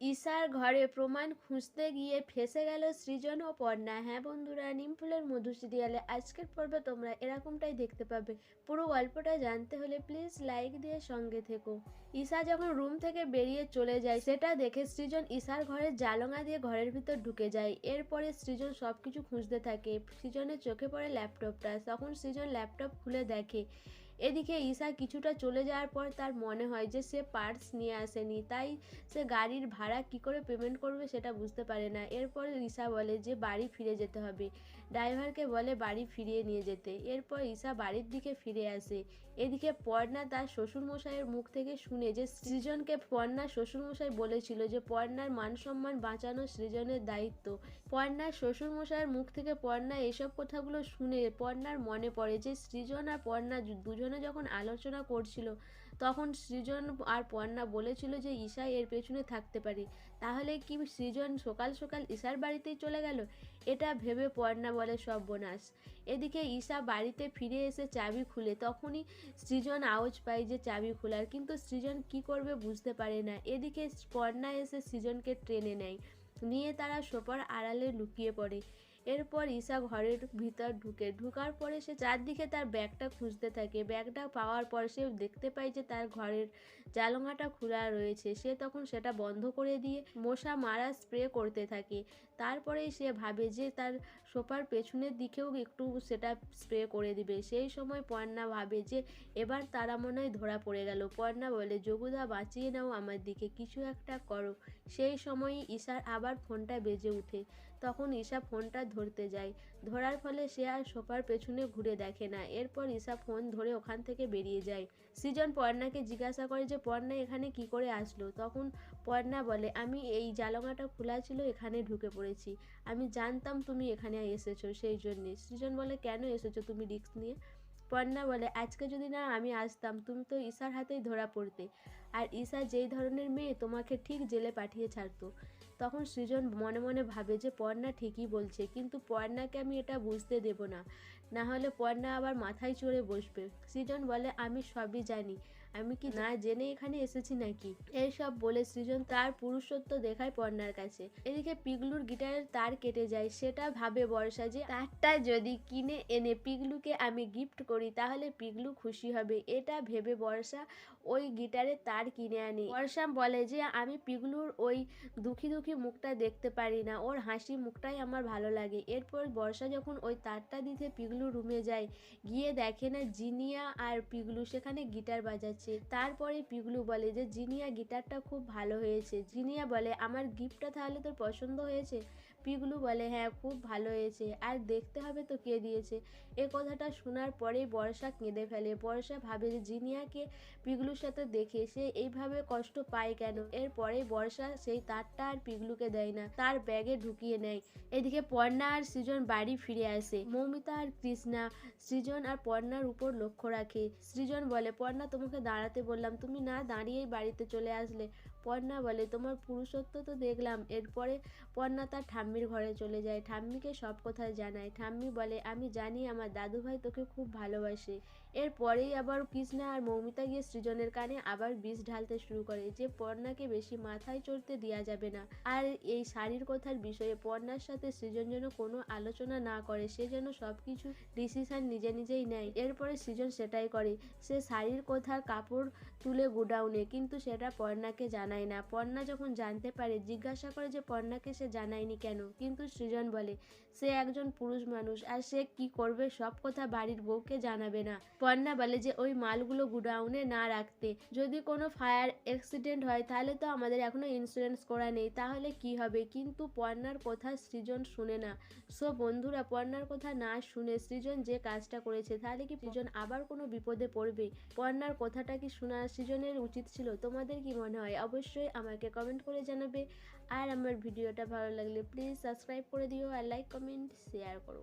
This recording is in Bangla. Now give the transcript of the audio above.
ঈশার ঘরে প্রমাণ খুঁজতে গিয়ে ফেসে গেল সৃজন ও পর্ণা। হ্যাঁ বন্ধুরা, নিমফুলের মধু সিরিয়ালে আজকের পর্বে তোমরা এরকমটাই দেখতে পাবে। পুরো গল্পটা জানতে হলে প্লিজ লাইক দিয়ে সঙ্গে থেকো। ঈশা যখন রুম থেকে বেরিয়ে চলে যায়, সেটা দেখে সৃজন ঈশার ঘরে জালঙা দিয়ে ঘরের ভিতর ঢুকে যায়। এরপরে সৃজন সব কিছু খুঁজতে থাকে। সৃজনের চোখে পড়ে ল্যাপটপটা। তখন সৃজন ল্যাপটপ খুলে দেখে এদিকে ঈশা কিছুটা চলে যাওয়ার পর তার মনে হয় যে সে পার্স নিয়ে আসেনি, তাই সে গাড়ির ভাড়া কি করে পেমেন্ট করবে সেটা বুঝতে পারে না। এরপর ঈশা বলে যে বাড়ি ফিরে যেতে হবে। ড্রাইভারকে বলে বাড়ি ফিরিয়ে নিয়ে যেতে। এরপর ঈশা বাড়ির দিকে ফিরে আসে। এদিকে পর্ণা তার শ্বশুরমশাইয়ের মুখ থেকে শুনে যে সৃজনকে পর্ণা শ্বশুরমশাই বলেছিল যে পর্ণার মান সম্মান বাঁচানো সৃজনের দায়িত্ব। পর্ণার শ্বশুরমশাইয়ের মুখ থেকে পর্ণা এসব কথাগুলো শুনে পর্ণার মনে পড়ে যে সৃজন আর পর্ণা দুজনে যখন আলোচনা করছিল, তখন সৃজন আর পর্ণা বলেছিল যে ঈশা এর পেছনে থাকতে পারে। তাহলে কি সৃজন সকাল সকাল ঈশার বাড়িতেই চলে গেল? এটা ভেবে পর্ণা বলে সর্বনাশ। এদিকে ঈশা বাড়িতে ফিরে এসে চাবি খুলে, তখনই সৃজন আওয়াজ পায় যে, চাবি খোলার। কিন্তু সৃজন কি করবে বুঝতে পারে না। এদিকে পর্ণা এসে সৃজনকে ট্রেনে নেয়। নিয়ে তারা সোপার আড়ালে লুকিয়ে পড়ে। এরপর ঈশা ঘরের ভিতর ঢুকে, ঢুকার পরে সে চারদিকে তার ব্যাগটা খুঁজতে থাকে। ব্যাগটা পাওয়ার পর সে দেখতে পায় যে তার ঘরের জালঙাটা খোলা রয়েছে। সে তখন সেটা বন্ধ করে দিয়ে মশা মারা স্প্রে করতে থাকে। তারপরেই সে ভাবে যে তার সোফার পেছনের দিকেও একটু সেটা স্প্রে করে দিবে। সেই সময় পর্ণা ভাবে যে এবার তারা মনে হয় ধরা পড়ে গেল। পর্ণা বলে যোগুদা বাঁচিয়ে নাও আমার দিকে, কিছু একটা করো। সেই সময়ই ঈশার আবার ফোনটা বেজে উঠে তখন ঈশা ফোনটা ধরতে যায়। ধরার ফলে সে আর সোফার পেছনে ঘুরে দেখে না। এরপর ঈশা ফোন ধরে ওখান থেকে বেরিয়ে যায়। সৃজন পর্ণাকে জিজ্ঞাসা করে যে, পর্ণা, এখানে কি করে আসলো? তখন পর্ণা বলে, আমি এই জালঙাটা খোলা ছিল, এখানে ঢুকে পড়েছি। আমি জানতাম তুমি এখানে এসেছ, সেই জন্যে। সৃজন বলে, কেন এসেছ তুমি রিস্ক নিয়ে? পর্ণা বলে, আজকে যদি না আমি আসতাম, তুমি তো ঈশার হাতেই ধরা পড়তে। আর ঈশা যেই ধরনের মেয়ে, তোমাকে ঠিক জেলে পাঠিয়ে ছাড়তো। তখন সৃজন মনে মনে ভাবে যে পর্ণা ঠিকই বলছে, কিন্তু পর্ণাকে আমি এটা বুঝতে দেব না। না হলে পর্ণা আবার মাথায় চড়ে বসবে। সৃজন বলে, আমি সবই জানি। আমি কি না জেনে এখানে এসেছি নাকি? এইসব বলে সৃজন তার পুরুষত্ব দেখায় পর্ণার কাছে। এদিকে পিগলুর গিটারের তার কেটে যায় সেটা ভাবে বর্ষা যে তারটা যদি কিনে এনে পিগলুকে আমি গিফট করি তাহলে পিগলু খুশি হবে। এটা ভেবে বর্ষা ওই গিটারের তার কিনে আনি। বর্ষা বলে যে আমি পিগলুর ওই দুঃখী দুঃখী মুখটা দেখতে পারি না। ওর হাসি মুখটাই আমার ভালো লাগে। এরপর বর্ষা যখন ওই তারটা দিতে পিগলু রুমে যায় গিয়ে দেখে না জিনিয়া আর পিগলু সেখানে গিটার বাজাচ্ছে। তারপরে পিগলু বলে যে, জিনিয়া, গিটারটা খুব ভালো হয়েছে। জিনিয়া বলে, আমার গিফটটা তাহলে তোর পছন্দ হয়েছে? পিগলু বলে হ্যাঁ খুব ভালো হয়েছে। আর দেখতে হবে তো কে দিয়েছে। এ কথাটা শোনার পরেই বর্ষা কেঁদে ফেলে। বর্ষা ভাবে যে, জিনিয়াকে পিগলুর সাথে দেখে সে এইভাবে কষ্ট পায় কেন? এরপরে বর্ষা সেই তারটা আর পিগলুকে দেয় না, তার ব্যাগে ঢুকিয়ে নেয়। এদিকে পর্ণা আর সৃজন বাড়ি ফিরে আসে। মৌমিতা আর কৃষ্ণা, সৃজন আর পর্ণার উপর লক্ষ্য রাখে। সৃজন বলে, পর্ণা, তোমাকে দাঁড়াতে বললাম, তুমি না দাঁড়িয়েই বাড়িতে চলে আসলে? পর্ণা বলে, তোমার পুরুষত্ব তো দেখলাম, এরপরে পর্ণা তার ঠাম্মির ঘরে চলে যায়, ঠাম্মিকে সব কথা জানায়। ঠাম্মি বলে, আমি জানি আমার দাদুভাই তোকে খুব ভালোবাসে। এরপরেই আবার কৃষ্ণা আর মৌমিতা গিয়ে সৃজনের কানে আবার বিষ ঢালতে শুরু করে, যে পর্ণাকে বেশি মাথায় চড়তে দেওয়া যাবে না। আর এই শাড়ির কথার বিষয়ে পর্ণার সাথে সৃজন যেন কোনো আলোচনা না করে, সে যেন সব কিছু ডিসিশন নিজে নিজেই নেয়। এরপরে সৃজন সেটাই করে, সে শাড়ির কথার কাপড় তুলে গোডাউনে, কিন্তু সেটা পর্ণাকে জানায় না। পর্ণা যখন জানতে পারে, জিজ্ঞাসা করে যে পর্ণাকে সে জানায়নি কেন? কিন্তু সৃজন বলে, সে একজন পুরুষ মানুষ, আর সে কি করবে? সব কথা বাড়ির বউকে জানাবে না। পর্ণা বলে যে, ওই মালগুলো গুডাউনে না রাখতে। যদি কোনো ফায়ার অ্যাক্সিডেন্ট হয়, তাহলে তো আমাদের এখনও ইন্স্যুরেন্স করা নেই। তাহলে কি হবে? কিন্তু পর্ণার কথা সৃজন শুনে না। সো বন্ধুরা, পর্ণার কথা না শুনে সৃজন যে কাজটা করেছে, তাহলে কি সৃজন আবার কোনো বিপদে পড়বে? পর্ণার কথাটা কি শোনা সৃজনের উচিত ছিল? তোমাদের কি মনে হয়? অবশ্যই আমাকে কমেন্ট করে জানাবে। আর আমার ভিডিওটা ভালো লাগলে প্লিজ সাবস্ক্রাইব করে দিও আর লাইক কমেন্ট শেয়ার করো।